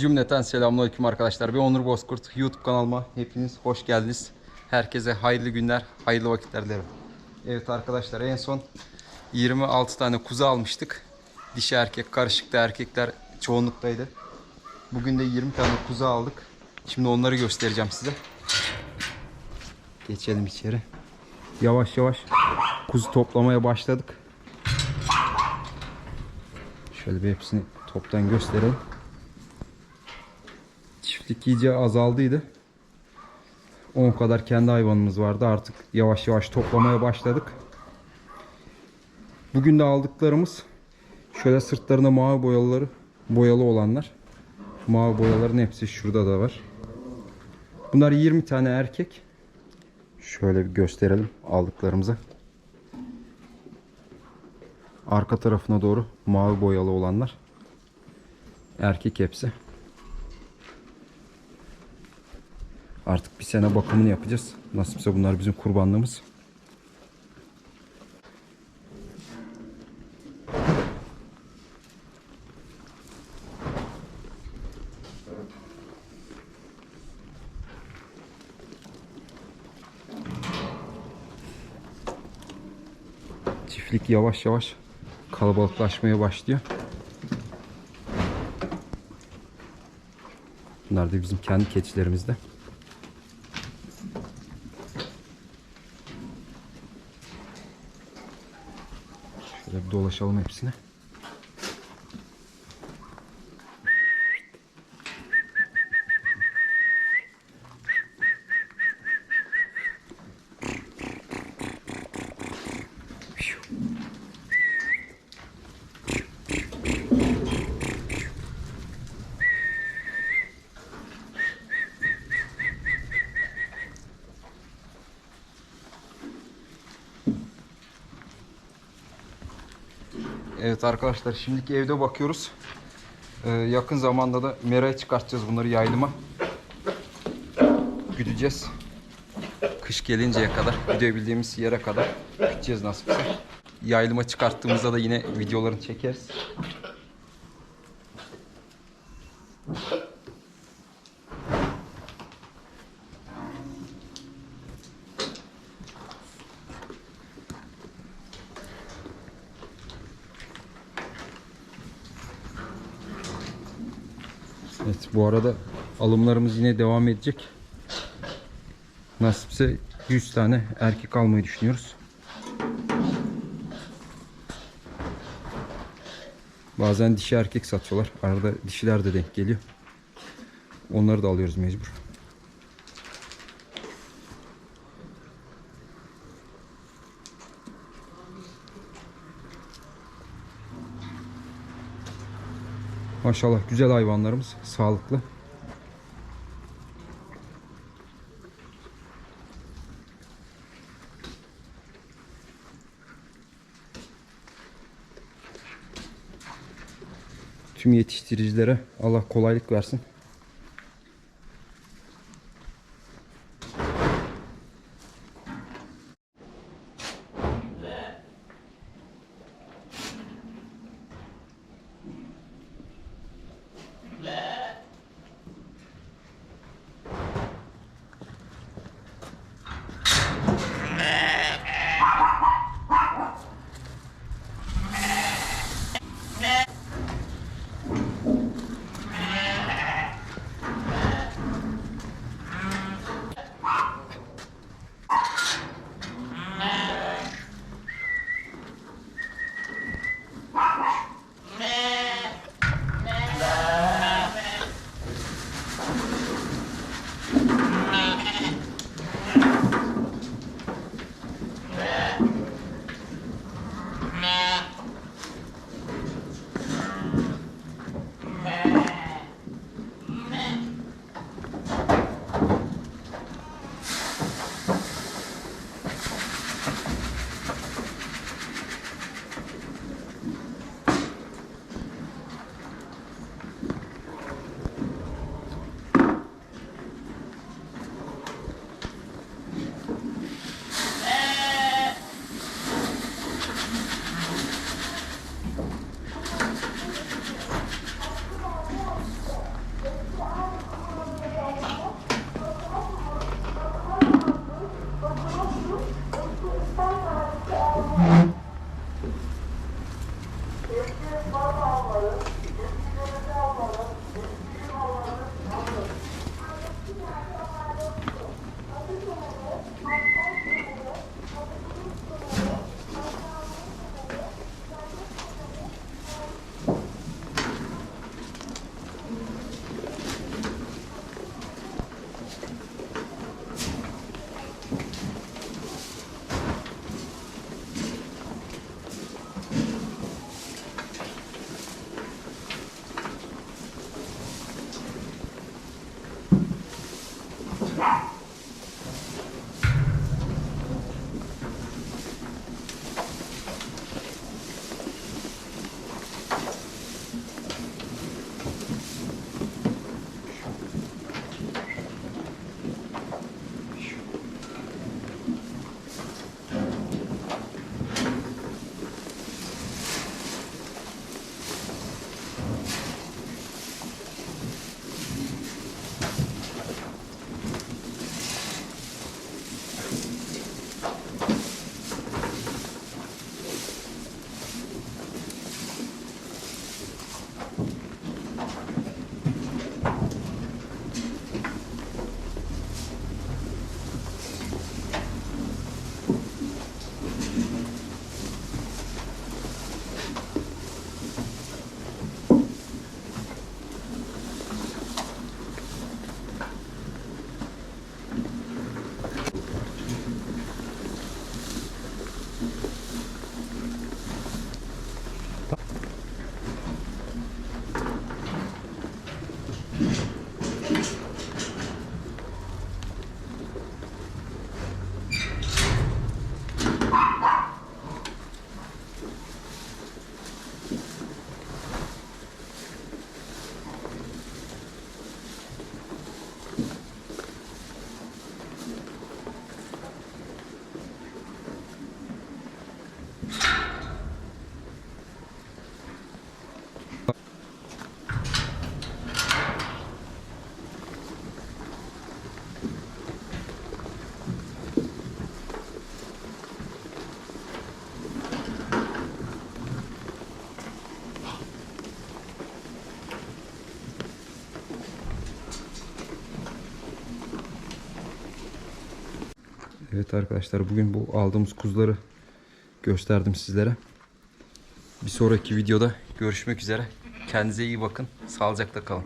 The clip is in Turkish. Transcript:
Cümleten selamünaleyküm arkadaşlar. Ben Onur Bozkurt. YouTube kanalıma hepiniz hoş geldiniz. Herkese hayırlı günler, hayırlı vakitler dilerim. Evet arkadaşlar en son 26 tane kuzu almıştık. Dişi erkek karışıktı. Erkekler çoğunluktaydı. Bugün de 20 tane kuzu aldık. Şimdi onları göstereceğim size. Geçelim içeri. Yavaş yavaş kuzu toplamaya başladık. Şöyle bir hepsini toptan gösterelim. Çiftlik iyice azaldıydı. 10 kadar kendi hayvanımız vardı. Artık yavaş yavaş toplamaya başladık. Bugün de aldıklarımız şöyle sırtlarında mavi boyaları boyalı olanlar. Mavi boyaların hepsi şurada da var. Bunlar 20 tane erkek. Şöyle bir gösterelim aldıklarımızı. Arka tarafına doğru mavi boyalı olanlar. Erkek hepsi. Artık bir sene bakımını yapacağız. Nasipse bunlar bizim kurbanlığımız. Çiftlik yavaş yavaş kalabalıklaşmaya başlıyor. Bunlar da bizim kendi keçilerimizde. Şöyle bir dolaşalım hepsine. Evet arkadaşlar şimdiki evde bakıyoruz. Ee, yakın zamanda da meraya çıkartacağız bunları yaylıma. Güdeceğiz. Kış gelinceye kadar, güdebildiğimiz yere kadar güdeceğiz nasipse. Yaylıma çıkarttığımızda da yine videolarını çekeriz. Evet bu arada alımlarımız yine devam edecek. Nasipse 100 tane erkek almayı düşünüyoruz. Bazen dişi erkek satıyorlar. Arada dişiler de denk geliyor. Onları da alıyoruz mecbur. Maşallah güzel hayvanlarımız, sağlıklı. Tüm yetiştiricilere Allah kolaylık versin. Evet arkadaşlar bugün bu aldığımız kuzuları gösterdim sizlere. Bir sonraki videoda görüşmek üzere. Kendinize iyi bakın. Sağlıcakla kalın.